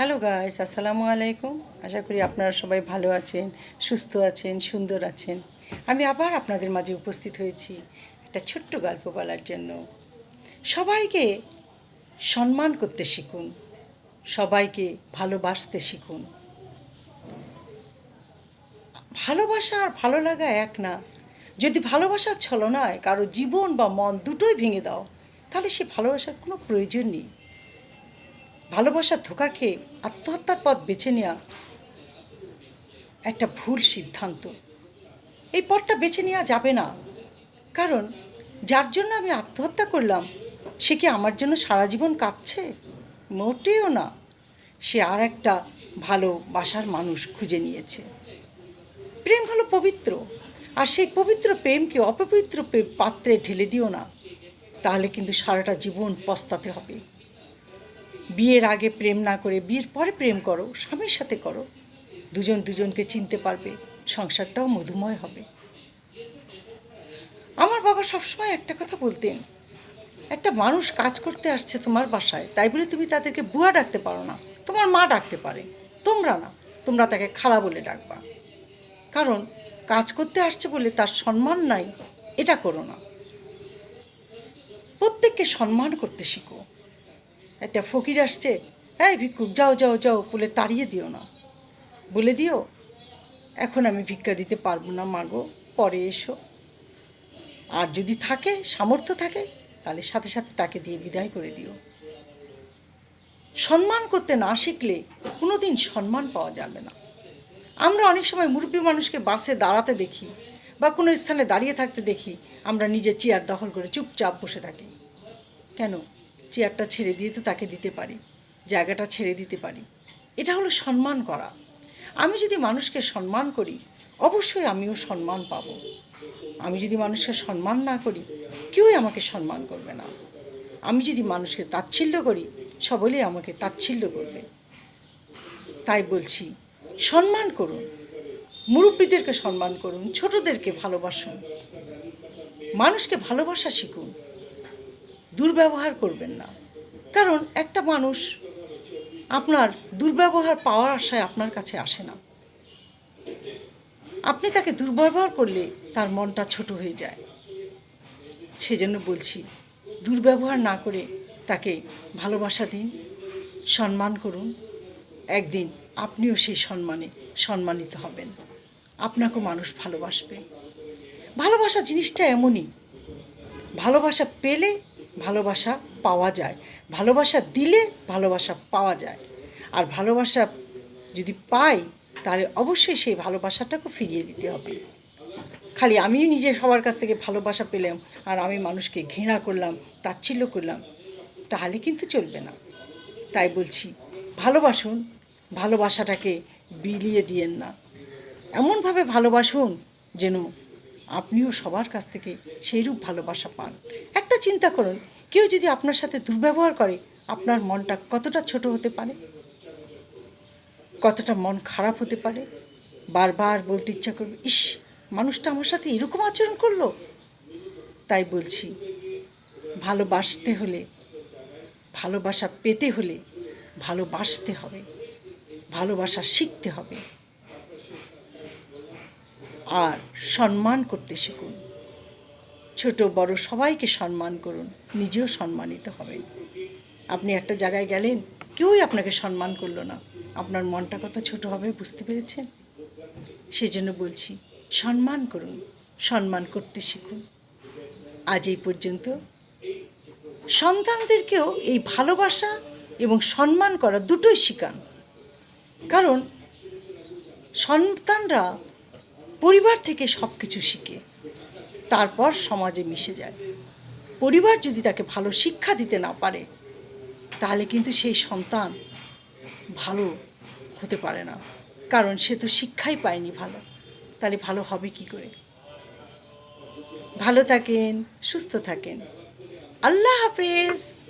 Hello guys আসসালামু আলাইকুম আশা করি আপনারা সবাই ভালো আছেন, সুস্থ আছেন, সুন্দর আছেন। আমি আবার আপনাদের মাঝে উপস্থিত হয়েছি একটা ছোট্ট গল্প বলার জন্য। সবাইকে সম্মান করতে শিখুন। সবাইকে ভালোবাসতে শিখুন। ভালোবাসা আর ভালো লাগা এক না। যদি ভালোবাসার ছলনায় কারও জীবন বা মন দুটোই ভেঙে দাও, তাহলে সে ভালোবাসার কোনো প্রয়োজন নেই। ভালোবাসার ধোকা খেয়ে আত্মহত্যার পথ বেছে নেওয়া একটা ভুল সিদ্ধান্ত। এই পথটা বেছে নেওয়া যাবে না। কারণ যার জন্য আমি আত্মহত্যা করলাম, সে কি আমার জন্য সারা জীবন কাঁদছে? মোটেও না। সে আর একটা ভালোবাসার মানুষ খুঁজে নিয়েছে। প্রেম হলো পবিত্র, আর সেই পবিত্র প্রেমকে অপবিত্র পাত্রে ঢেলে দিও না। তাহলে কিন্তু সারাটা জীবন পস্তাতে হবে। বিয়ের আগে প্রেম না করে, বিয়ের পরে প্রেম করো, স্বামীর সাথে করো। দুজন দুজনকে চিনতে পারবে, সংসারটাও মধুময় হবে। আমার বাবা সবসময় একটা কথা বলতেন, একটা মানুষ কাজ করতে আসছে তোমার বাসায়, তাই বলে তুমি তাদেরকে বুয়া ডাকতে পারো না। তোমার মা ডাকতে পারে, তোমরা না, তোমরা তাকে খালা বলে ডাকবা। কারণ কাজ করতে আসছে বলে তার সম্মান নাই, এটা করো না। প্রত্যেককে সম্মান করতে শিখো। একটা ফকির আসছে, এই ভিক্ষুক যাও যাও যাও, বলে তাড়িয়ে দিও না। বলে দিও, এখন আমি ভিক্ষা দিতে পারব না মাগো পরে এসো। আর যদি থাকে, সামর্থ্য থাকে, তাহলে সাথে সাথে তাকে দিয়ে বিদায় করে দিও। সম্মান করতে না শিখলে কোনো দিন সম্মান পাওয়া যাবে না। আমরা অনেক সময় মুরব্বী মানুষকে বাসে দাঁড়াতে দেখি বা কোনো স্থানে দাঁড়িয়ে থাকতে দেখি, আমরা নিজের চেয়ার দখল করে চুপচাপ বসে থাকি। কেন? চেয়ারটা ছেড়ে দিয়ে তো তাকে দিতে পারি, জায়গাটা ছেড়ে দিতে পারি। এটা হলো সম্মান করা। আমি যদি মানুষকে সম্মান করি, অবশ্যই আমিও সম্মান পাব। আমি যদি মানুষকে সম্মান না করি, কেউই আমাকে সম্মান করবে না। আমি যদি মানুষকে তাচ্ছিল্য করি সকলেই আমাকে তাচ্ছিল্য করবে। তাই বলছি, সম্মান করুন। মুরব্বীদেরকে সম্মান করুন, ছোটদেরকে ভালোবাসুন। মানুষকে ভালোবাসা শিখুন। দুর্ব্যবহার করবেন না। কারণ একটা মানুষ আপনার দুর্ব্যবহার পাওয়ার আশায় আপনার কাছে আসে না। আপনি তাকে দুর্ব্যবহার করলে তার মনটা ছোট হয়ে যায়। সেজন্য বলছি, দুর্ব্যবহার না করে তাকে ভালোবাসা দিন, সম্মান করুন। একদিন আপনিও সেই সম্মানে সম্মানিত হবেন। আপনাকেও মানুষ ভালোবাসবে। ভালোবাসা জিনিসটা এমনই। ভালোবাসা পেলে ভালোবাসা পাওয়া যায়। ভালোবাসা দিলে ভালোবাসা পাওয়া যায়। আর ভালোবাসা যদি পাই, তাহলে অবশ্যই সেই ভালোবাসাটাকে ফিরিয়ে দিতে হবে। খালি আমিও নিজে সবার কাছ থেকে ভালোবাসা পেলাম, আর আমি মানুষকে ঘৃণা করলাম, তাচ্ছিল্য করলাম, তাহলে কিন্তু চলবে না। তাই বলছি, ভালোবাসুন, ভালোবাসাটাকে বিলিয়ে দিয়েন না। এমনভাবে ভালোবাসুন যেন আপনিও সবার কাছ থেকে সেইরূপ ভালোবাসা পান। একটা চিন্তা করুন। কেউ যদি আপনার সাথে দুর্ব্যবহার করে, আপনার মনটা কতটা ছোট হতে পারে? কতটা মন খারাপ হতে পারে? বারবার বলতে ইচ্ছা করবে, ইস, মানুষটা আমার সাথে এরকম আচরণ করল? তাই বলছি, ভালোবাসতে হলে, ভালোবাসা পেতে হলে ভালোবাসতে হবে, ভালোবাসা শিখতে হবে। আর সম্মান করতে শিখুন। ছোট, বড় সবাইকে সম্মান করুন। নিজেও সম্মানিত হবেন। আপনি একটা জায়গায় গেলেন, কেউই আপনাকে সম্মান করল না। আপনার মনটা কত ছোট হবে বুঝতে পেরেছেন? সেজন্য বলছি, সম্মান করুন, সম্মান করতে শিখুন। আজ এই পর্যন্ত। সন্তানদেরকেও এই ভালোবাসা এবং সম্মান করা দুটোই শিখান। কারণ সন্তানরা পরিবার থেকে সব কিছু শিখে। তারপর সমাজে মিশে যায়। পরিবার যদি তাকে ভালো শিক্ষা দিতে না পারে, তাহলে কিন্তু সেই সন্তান ভালো হতে পারে না। কারণ সে তো শিক্ষাই পায়নি ভালো। তাহলে ভালো হবে কি করে? ভালো থাকেন, সুস্থ থাকেন। আল্লাহ হাফেজ।